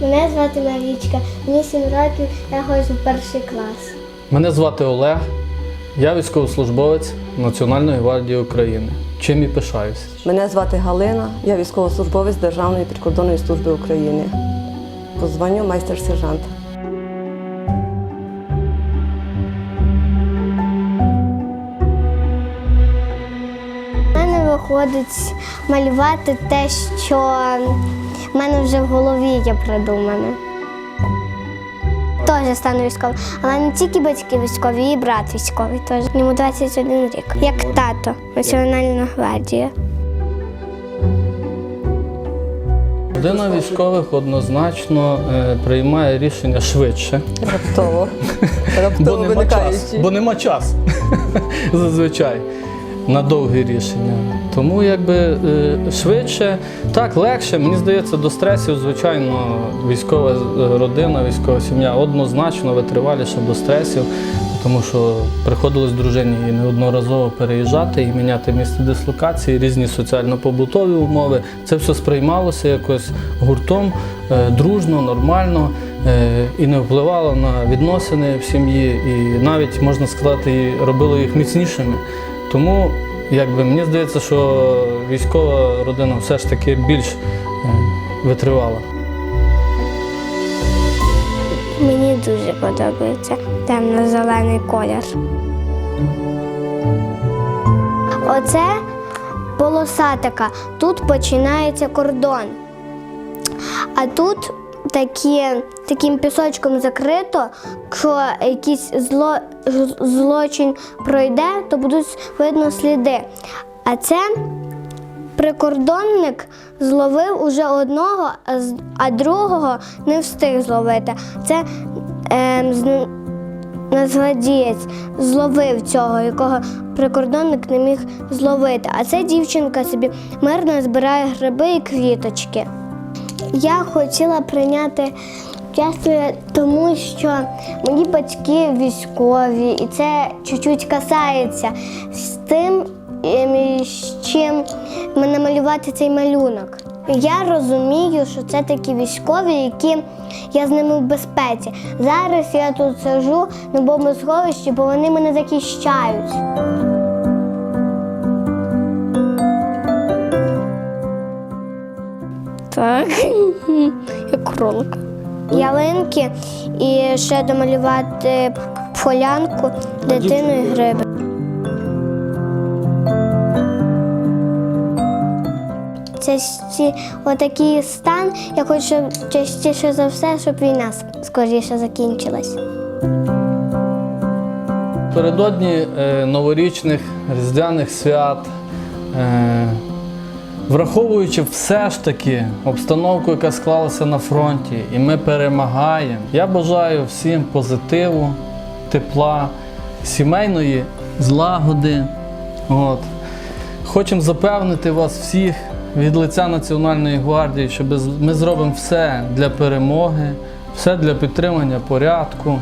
Мене звати Марічка, мені 7 років, я ходжу в перший клас. Мене звати Олег, я військовослужбовець Національної гвардії України. Чим і пишаюсь. Мене звати Галина, я військовослужбовець Державної прикордонної служби України. По званню майстер-сержант. Виходить малювати те, що в мене вже в голові є придумане. Теж стану військовим. Але не тільки батьки військові, і брат військовий теж. Йому 21 рік. Як тато, Національна гвардія. Родина військових однозначно е, приймає рішення швидше, Раптово. бо Раптово нема часу. Бо нема часу зазвичай на довгі рішення. Тому якби е, швидше, так легше. Мені здається, до стресів, звичайно, військова е, родина, військова сім'я однозначно витриваліша до стресів, тому що приходилось дружині і неодноразово переїжджати і міняти місце дислокації, різні соціально-побутові умови. Це все сприймалося якось гуртом, е, дружно, нормально і не впливало на відносини в сім'ї, і навіть можна сказати, робило їх міцнішими. Тому, якби мені здається, що військова родина все ж таки більш е, витривала. Мені дуже подобається темно-зелений колір. Оце полоса така. Тут починається кордон. А тут такі, таким пісочком закрито, якщо якийсь зло, злочин пройде, то будуть видно сліди. А це прикордонник зловив уже одного, а другого не встиг зловити. Це ем, з- Нацгвардієць зловив цього, якого прикордонник не міг зловити. А ця дівчинка собі мирно збирає гриби і квіточки. Я хотіла прийняти участь, тому що мої батьки військові, і це чуть-чуть касається з тим, ем, з чим ми намалювати цей малюнок. Я розумію, що це такі військові, які я з ними в безпеці. Зараз я тут сижу на бомбосховищі, бо вони мене захищають. Так, як кролик. Ялинки і ще домалювати полянку, дитину і гриби. Це ще отакий стан. Я хочу щоб частіше за все, щоб війна скоріше закінчилась. Передодні е, новорічних різдвяних свят, е, враховуючи все ж таки обстановку, яка склалася на фронті, і ми перемагаємо, я бажаю всім позитиву, тепла, сімейної злагоди. От. Хочемо запевнити вас всіх від лиця Національної гвардії, що ми зробимо все для перемоги, все для підтримання порядку.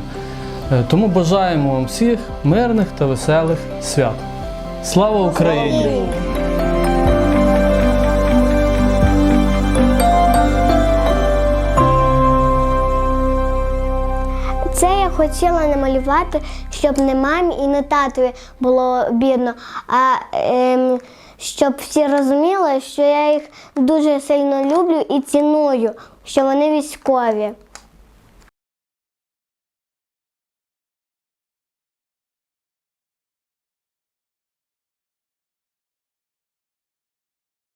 Е, Тому бажаємо вам всіх мирних та веселих свят. Слава! Україні! Це я хотіла намалювати, щоб не мамі і не татові було бідно, а ем, щоб всі розуміли, що я їх дуже сильно люблю і ціную, що вони військові.